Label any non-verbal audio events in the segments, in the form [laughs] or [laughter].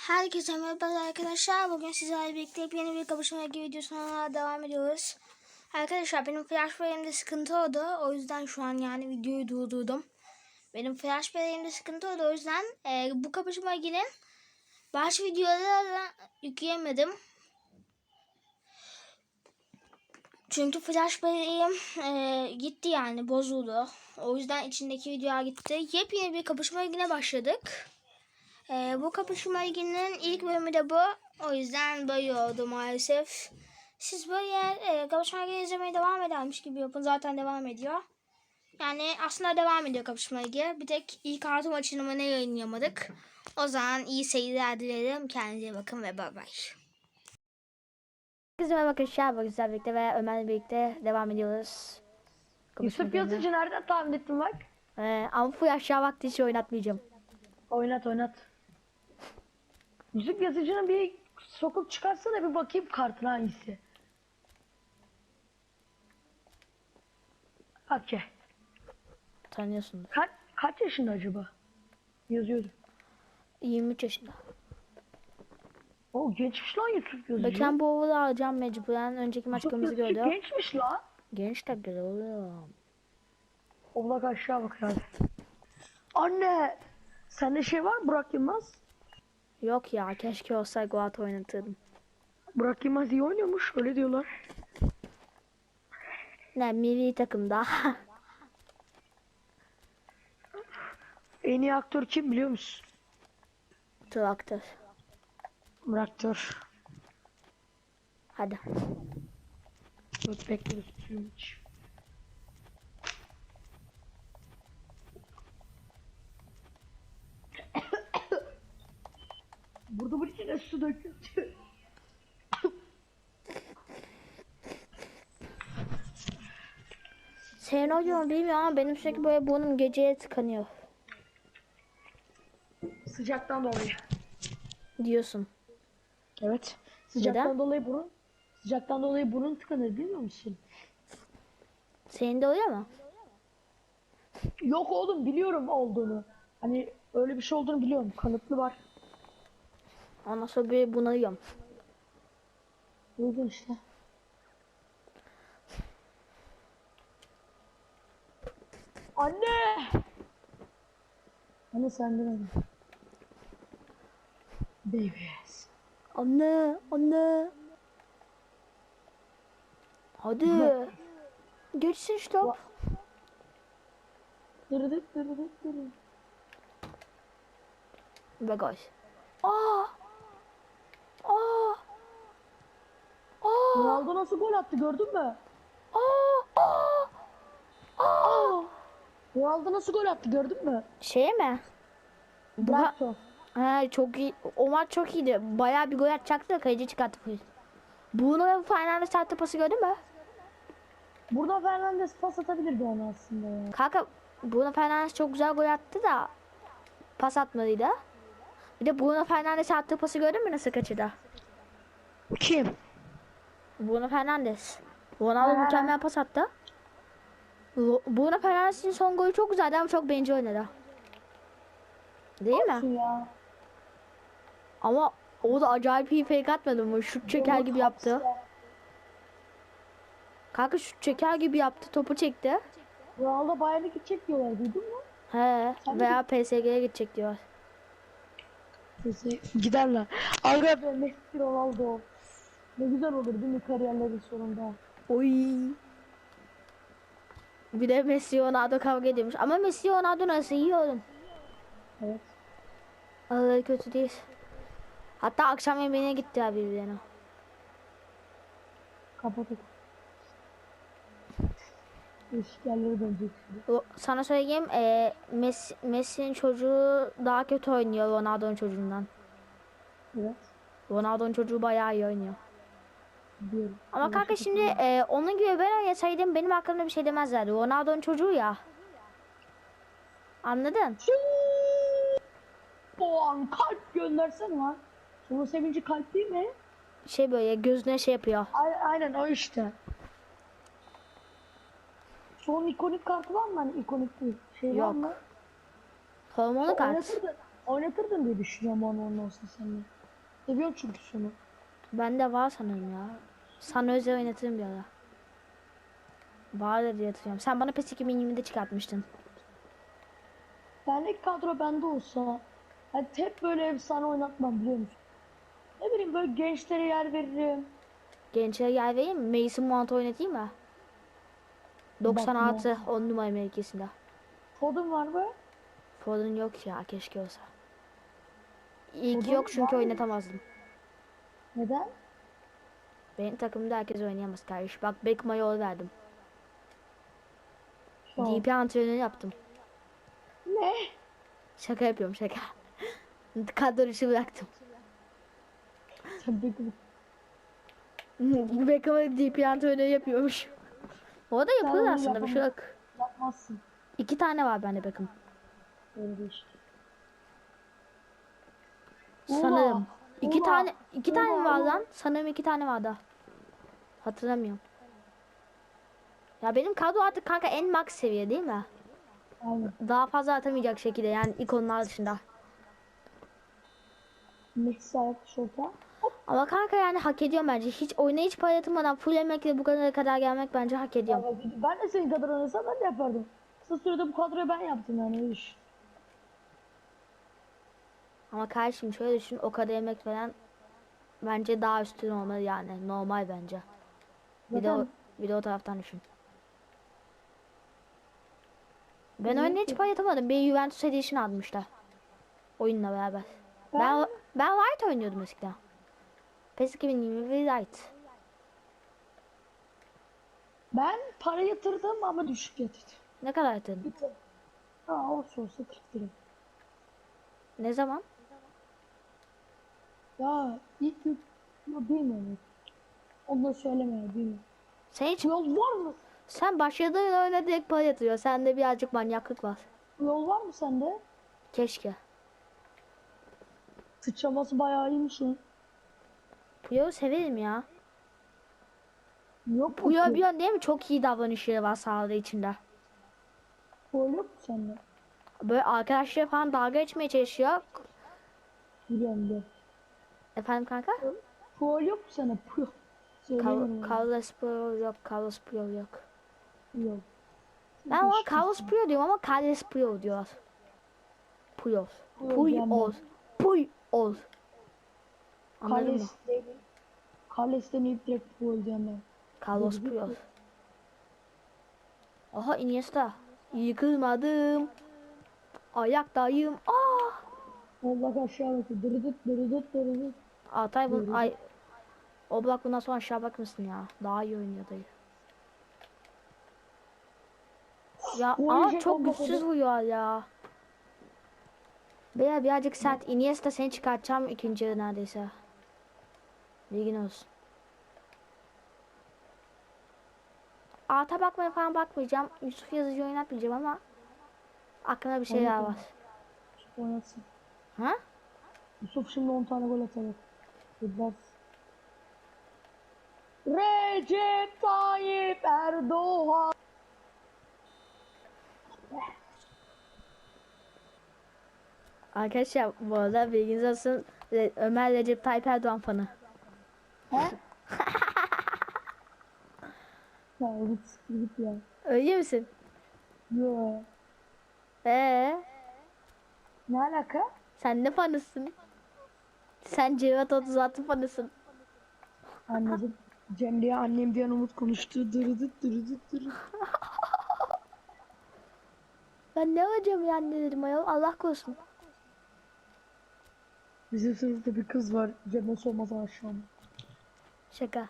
Herkese merhaba arkadaşlar. Bugün sizlerle birlikte yeni bir kapışma videosuna devam ediyoruz. Arkadaşlar benim flash bellek'imde sıkıntı oldu. O yüzden şu an yani videoyu durdurdum. Benim flash bellek'imde sıkıntı oldu. O yüzden e, bu kapışma ilgili bazı videoları yükleyemedim. Çünkü flash belleğim e, gitti yani bozuldu. O yüzden içindeki videolar gitti. Yepyeni bir kapışma ilgine başladık. Ee, bu kapışma liginin ilk bölümü de bu. O yüzden böyle oldu maalesef. Siz böyle e, kapışma ligi izlemeye devam edermiş gibi yapın. Zaten devam ediyor. Yani aslında devam ediyor kapışma ligi. Bir tek ilk altı maçını mı ne yayınlayamadık. O zaman iyi seyirler dilerim. Kendinize bakın ve bay bay. Herkese merhaba arkadaşlar. Bugün sizlerle birlikte ve Ömer'le birlikte devam ediyoruz. Yusuf. Yazıcı nereden tahmin ettin bak? Ee, ama bu aşağı vakti hiç oynatmayacağım. Oynat oynat. Yusuf Yazıcı'nın bir sokup çıkarsana bir bakayım kartına hangisi. Okey. Tanıyorsundur. Kaç, kaç yaşında acaba? Yazıyordu. 23 yaşında. O gençmiş lan Yusuf Yazıcı. Beklen Bowl'u alacağım mecburen. Önceki maçlarımızı Yazıcı gördü. gençmiş lan. Genç de güzel oluyor. Oblak aşağı bak hadi. Anne! Sende şey var Burak Yılmaz? Yok ya keşke olsa Goat oynatırdım. Burak Yılmaz iyi oynuyormuş öyle diyorlar. Ne milli takımda. [laughs] En iyi aktör kim biliyor musun? Traktör. Aktör. Hadi. Dur bekle Burada bu içine su döküldü. Senin oynuyor bilmiyorum ama benim sürekli böyle burnum geceye tıkanıyor. Sıcaktan dolayı. Diyorsun. Evet. Sıcaktan Neden? dolayı burun sıcaktan dolayı burun tıkanır bilmiyor musun? Senin de oluyor mu? Yok oğlum biliyorum olduğunu. Hani öyle bir şey olduğunu biliyorum. Kanıtlı var. Ondan sonra böyle bunalıyorum. Duydun işte. Anne! Anne sen de hadi. Babies. Anne, anne. Hadi. Geçsin şu top. Dırıdık dırıdık dırıdık. Ve gol. Aa! Aa! Ronaldo nasıl gol attı gördün mü? Aa! Aa! Aa! Ronaldo nasıl gol attı gördün mü? Şey mi? Bu ha, Brighton. ha, çok iyi. O maç çok iyiydi. Bayağı bir gol atacaktı da kaleci çıkarttı. Bruno Fernandes attı pası gördün mü? Burada Fernandes pas atabilirdi ona aslında ya. Kanka Bruno Fernandes çok güzel gol attı da pas atmadıydı. Bir de Bruno Fernandes attığı pası gördün mü nasıl kaçırdı? Kim? Bruno Fernandes. Ronaldo mükemmel pas attı. Bruno Fernandes'in son golü çok güzeldi ama çok bencil oynadı. Değil mi? Ya. Ama o da acayip iyi fake atmadı mı? Şut çeker gibi yaptı. Kanka şut çeker gibi yaptı. Topu çekti. Ronaldo Bayern'e gidecek diyorlar duydun mu? He. Sen Veya PSG'ye gidecek diyor. Giderler. Aga Messi Ronaldo. Ne güzel olur değil mi kariyerleri sonunda? Oy. Bir de Messi Ronaldo kavga ediyormuş. Ama Messi Ronaldo nasıl iyi oğlum. Evet. Araları kötü değil. Hatta akşam yemeğine gittiler birbirlerine. Kapatık. Değişik yerlere dönecek şimdi. Sana söyleyeyim e, Messi, Messi'nin çocuğu daha kötü oynuyor Ronaldo'nun çocuğundan. Evet. Ronaldo'nun çocuğu bayağı iyi oynuyor. Biliyorum. Ama kanka şimdi e, onun gibi ben oynasaydım benim hakkımda bir şey demezlerdi. Ronaldo'nun çocuğu ya. Anladın? O an kalp göndersen lan. Onun sevinci kalp değil mi? Şey böyle gözüne şey yapıyor. A- aynen o işte. Son ikonik kartı var mı? Hani ikonik değil. Şey var Yok. mı? Hormonlu kart. Oynatır da- Oynatırdın diye düşünüyorum onu onun olsun seninle. Seviyorum çünkü şunu. Bende var sanırım ya. Sana özel oynatırım bir ara. Vardır diye hatırlıyorum. Sen bana PES 2020'de çıkartmıştın. Yani kadro bende olsa hani hep böyle efsane oynatmam biliyor musun? Ne bileyim böyle gençlere yer veririm. Gençlere yer vereyim mi? Mason Mount oynatayım mı? 96 10 numara mevkisinde. Kodun var mı? Ford'un yok ya keşke olsa. İlk Ford'un yok çünkü oynatamazdım. Neden? Benim takımda herkes oynayamaz kardeş. Bak Beckham'a yol verdim. DP antrenörü yaptım. Ne? Şaka yapıyorum şaka. [laughs] Kadro dışı bıraktım. Sen Beckham'a DP antrenörü yapıyormuş. O da yapılır onu aslında bir şey yok. yapmazsın. İki tane var bende Beckham. Öyle şey. Sanırım. Ula, İki ula, tane iki tane ula, var ula. lan. Sanırım iki tane var da. Hatırlamıyorum. Ya benim kadro artık kanka en max seviye değil mi? Aynen. Daha fazla atamayacak şekilde yani ikonlar dışında. Ayak şorta. Ama kanka yani hak ediyorum bence. Hiç oyuna hiç para yatırmadan full emekle bu kadar kadar gelmek bence hak ediyorum. Vallahi Ben de senin kadar oynasam ben de yapardım. Kısa sürede bu kadroyu ben yaptım yani iş. Ama kardeşim şöyle düşün o kadar emek falan bence daha üstün olmalı yani normal bence. Bir de o, bir de o taraftan düşün. Ben oyuna hiç para yatırmadım. Bir Juventus Edition almışlar. Oyunla beraber. Ben Ben- ben, White oynuyordum eskiden. PES 2020 ve White. ben para yatırdım ama düşük yatırdım. Ne kadar yatırdın? Ha olsa olsa 40 lira. Ne zaman? Ya ilk ya bilmiyorum. Onu da söylemeye bilmiyorum. Sen hiç Yol var mı? sen başladığın oyuna direkt para yatırıyor. Sende birazcık manyaklık var. Yol var mı sende? Keşke. Sıçraması bayağı iyiymiş lan. Puyo'yu severim ya. Yok mu? Puyo Puyo biliyorsun değil mi? Çok iyi davranışları var sahada içinde. yok mu sende? Böyle arkadaşlar falan dalga geçmeye çalışıyor. Biliyorum biliyorum. Efendim kanka? Puyo yok mu sende? Puyo. Kal Carlos Puyo yok. Carlos Puyo yok. Yok. Ben ona Carlos Puyo diyorum ama Carlos Puyo diyor. Puyo. Puyo Puy diyemem. ol. Puy ol. Anladın mı? Kales demeyip direkt Puyo diyemem ben. Carlos Puyo. Aha Iniesta. Yıkılmadım. Ayaktayım. Ah! Allah aşağı bakıyor. Dırıdıt dırıdıt dırıdıt. Altay bu ay Oblak bundan sonra aşağı bakmasın ya. Daha iyi oynuyor dayı. Ya oyuncak çok güçsüz vuruyor ya. Beyler birazcık sert. Iniesta seni çıkartacağım ikinci yarı neredeyse. Bilgin olsun. Alta bakmaya falan bakmayacağım. Yusuf Yazıcı oynatmayacağım ama aklımda bir şeyler Oynatın. var. Oynatsın. Ha? Yusuf şimdi 10 tane gol atacak. Gidmez. Recep Tayyip Erdoğan. Arkadaşlar bu arada bilginiz olsun Re- Ömer Recep Tayyip Erdoğan fanı. He? [laughs] ya git. Öyle misin? Yo. Ee, Ne alaka? sen ne fanısın? Sen Cevat 36 fanısın. Anladım. Cem diye annem diye Umut konuştu. Dırıdıt dırıdıt dırıdıt. Ben ne hocam ya anne dedim ayol Allah korusun. Bizim sınıfta bir kız var. Cem'e sormaz aşağı. Şaka.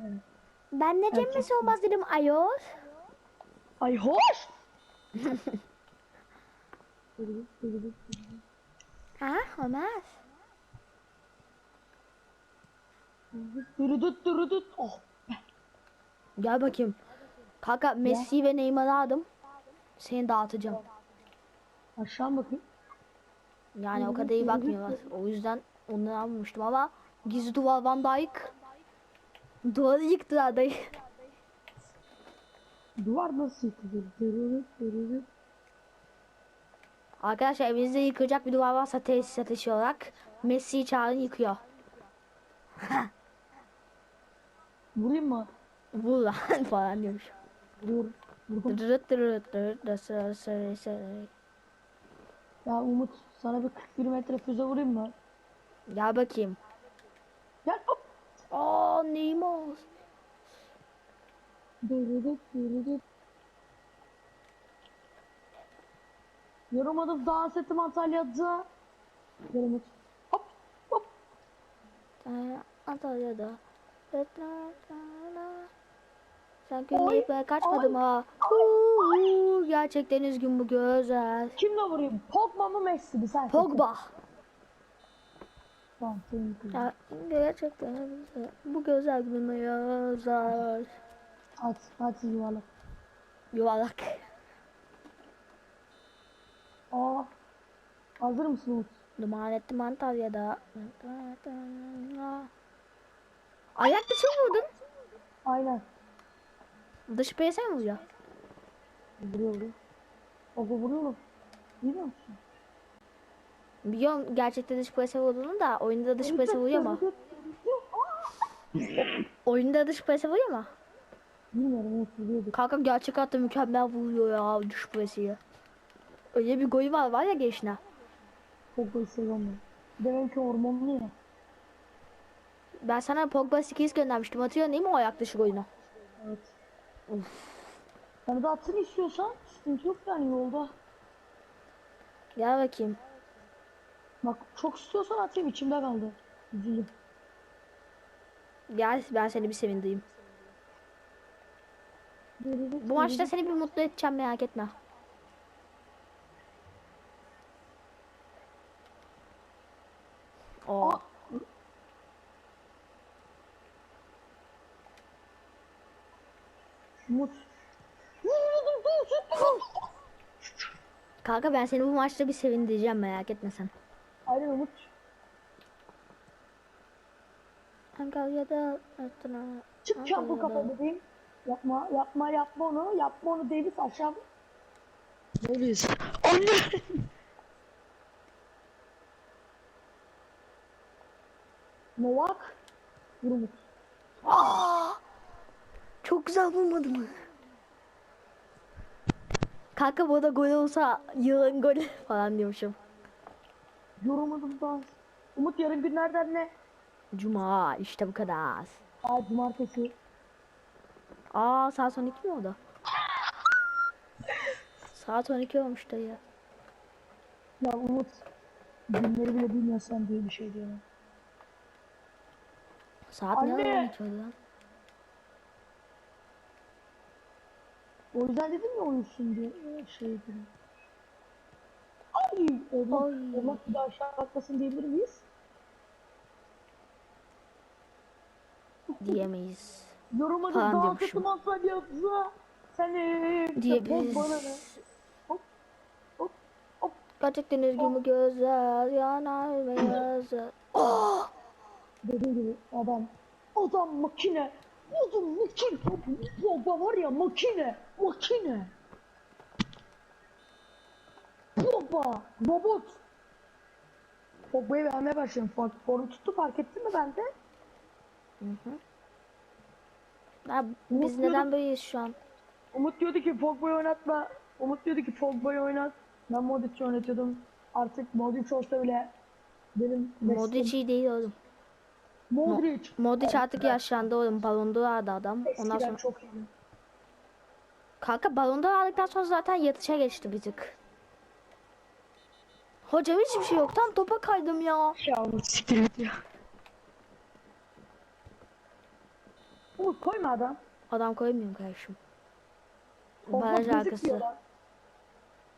Evet. Ben ne cemmesi olmaz dedim ayol. Ay hoş. [laughs] Ha olmaz. Dırıdıt dırıdıt. Oh. Gel bakayım. Kanka Messi ve Neymar'ı aldım. Seni dağıtacağım. Aşağı bakayım. Yani o kadar iyi bakmıyorlar. O yüzden onları almamıştım ama gizli duvar Van Dijk. Duvarı yıktılar dayı. Duvar nasıl yıkılır? Arkadaşlar evinizde yıkılacak bir duvar varsa tesis ateşi olarak Messi'yi çağırın yıkıyor. [laughs] Vurayım mı? Vur lan [laughs] falan diyormuş. Vurdum. Dırıt dırıt dırıt da sıra sıra. Ya Umut sana bir 41 metre füze vurayım mı? Gel bakayım. Gel hop. Aa Neymar. Dırıdıt dırıdıt. Yoramadım dans ettim Antalya'da. Umut. Hop hop. Antalya'da. Sen gülmeyip ben kaçmadım ha. Huu, Gerçekten üzgün bu gözler. Kimle vurayım? Pogba mı Messi mi sen? Pogba. Ya gerçekten bu gözler gülme gözler. At, at yuvarlak. Yuvarlak. Aa. Hazır mısın Umut? Duman ettim Antalya'da. Ayak dışı mı vurdun? Aynen. Dış piyasa mı vuruyor? Vuruyor vuruyor. Pogba vuruyor mu? Biliyor musun? Biliyorum gerçekten dış piyasa vurduğunu da oyunda dış piyasa vuruyor mu? Oyunda dış piyasa vuruyor mu? Bilmiyorum vuruyordu. Kanka gerçek hayatta mükemmel vuruyor ya dış piyasayı. Öyle bir golü var var ya geçine. Pogba'yı seviyorum ben. Demek ki hormonlu ya. Ben sana Pogba 8 göndermiştim hatırlıyorsun değil mi o ayak dışı golünü? Evet. Sen de atın istiyorsan sıkıntı yok yani yolda. Gel bakayım. Bak çok istiyorsan atayım içimde kaldı. Üzüldüm. Gel ben seni bir sevindireyim. Bu maçta seni bir mutlu edeceğim merak etme. Oo. Aa! Umut. Kanka ben seni bu maçta bir sevindireceğim merak etme sen. Aynen Umut. Antalya'da Çık çabuk kafa bebeğim. Yapma yapma yapma onu. Yapma onu Davis aşağı. Davis. Anne. Novak. Vur Umut. Çok güzel vurmadı mı? Kanka bu da gol olsa yılın golü [laughs] falan diyormuşum. Yoramadım daha. Umut yarın günlerden ne? Cuma işte bu kadar. Aa cumartesi. Aa saat 12 mi oldu? Saat 12 olmuş dayı. Ya Umut. Günleri bile bilmiyorsan diye bir şey diyorum. Saat ne Anne! ara 12 oldu lan? O yüzden dedim ya uyusun diye Ee, şey dedim. Ay, evlat, Ay. evlat bir daha aşağı atlasın diyebilir miyiz? Diyemeyiz. Yoramadım Falan daha kötü masal yapsa. Sen bana ne? Diyebiliriz. Hop, hop, hop. Gerçekten bu gözler yanar ve yazar. Dediğim gibi adam. Adam makine. Adam makine. Baba var ya makine. Makine. Baba. Robot. Pogba'yı beğenmeye başladım. Form, form tuttu fark ettin mi bende? Ya biz neden böyleyiz şu an? Umut diyordu ki Pogba'yı oynatma. Umut diyordu ki Pogba'yı oynat. Ben Modric'i oynatıyordum. Artık Modric olsa bile benim Modric iyi değil oğlum. Modric. Modric artık yaşlandı oğlum. Balonda vardı adam. Ondan Eskiden sonra çok iyiydi. kanka balonda aldıktan sonra zaten yatışa geçti bir tık. Hocam hiçbir şey yok. Tam topa kaydım ya. Ya siktir git ya. Umut koyma adam. Adam koymuyorum kardeşim. Baraj arkası.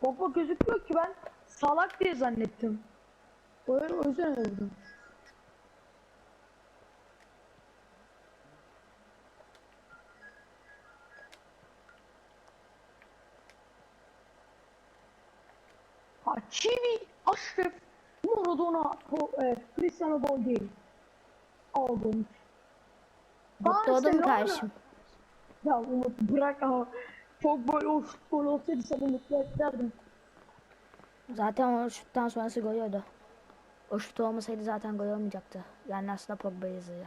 Pogba gözükmüyor ki ben salak diye zannettim. O yüzden öldüm. Hakimi, Aşref, Maradona, e, Cristiano değil. Aldım. Barcelona. kardeşim? Ya Umut bırak ama. Çok gol o futbol olsaydı seni mutlu ederdim. Zaten o şuttan sonrası gol oldu. O şut olmasaydı zaten gol olmayacaktı. Yani aslında Pogba yazıyor.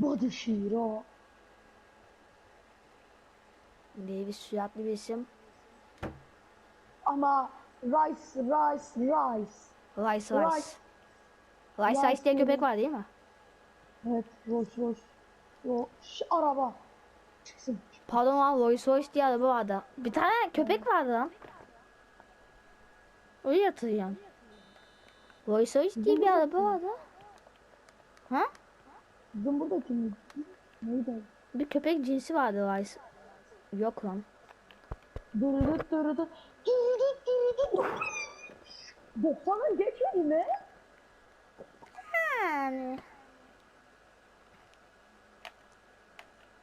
Body Shiro. Davis süratli bir isim. Ama Rice, Rice, Rice. Rice Rice. Rice. Rice Rice diye köpek var değil mi? Evet, Rolls Royce. Şu araba. Çıksın. Pardon abi Rolls Royce diye araba vardı. Bir tane köpek vardı lan. Öyle hatırlıyorum. Rolls Royce diye bir araba vardı. Ha? Bizim burada kim? Neydi? Bir köpek cinsi vardı Rice. Yok lan. Dırırıt dırırıt. Dırırıt dırırıt. 90'a geçmedi mi? Yani.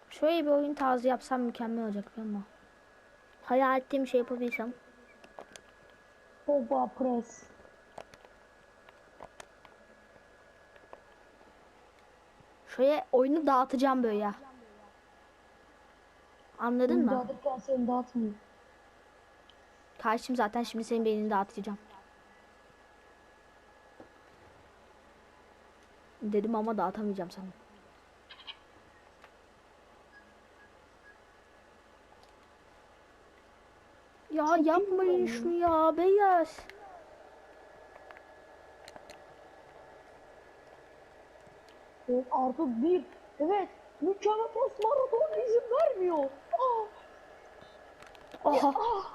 Şöyle bir oyun tarzı yapsam mükemmel olacak ama. Hayal ettiğim şey yapabilsem. Pogba Press. Şöyle oyunu dağıtacağım böyle. Anladın mı? Dağıtırken seni dağıtmıyor. Karşım zaten şimdi senin beynini dağıtacağım. Dedim ama dağıtamayacağım sana. Ya yapmayın şunu ya beyaz. Evet, artı bir. Evet. Mükemmel pas Maradona izin vermiyor. Aa, Aha. ah.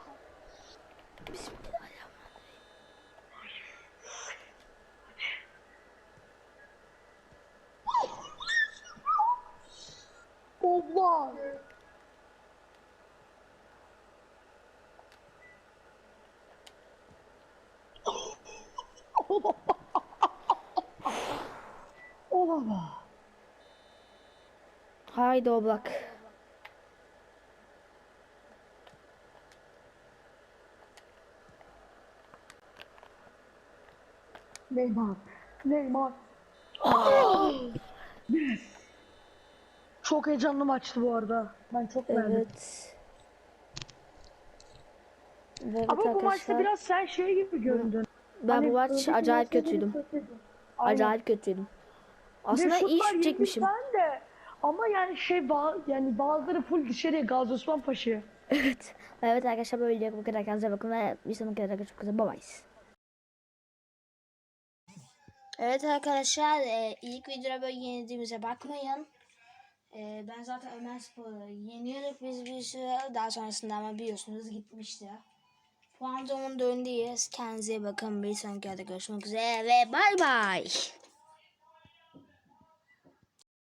Olamaz. Haydi Oblak. Neymar. Neymar. Yes. [gasps] Çok heyecanlı maçtı bu arada. Ben çok beğendim. Evet. Ve evet Ama bu maçta arkadaşlar biraz sen şey gibi göründün. ben Hani bu maç acayip kötüydüm. Acayip kötüydüm. Aslında iyi şut çekmişim. sen de. Ama yani şey ba- yani bazıları full dışarıya Gazi Osman Paşa'ya. Evet. Evet arkadaşlar böyle bu kadar kendinize bakın ve bir sonraki videoda görüşmek üzere. Bye bye. Evet arkadaşlar e, ilk videoda böyle yenildiğimize bakmayın. E, ben zaten Ömer Spor'u yeniyorduk biz bir süre. Daha sonrasında ama biliyorsunuz gitmişti. Puan durumunda öndeyiz. Kendinize bakın. Bir sonraki videoda görüşmek üzere ve bay bay.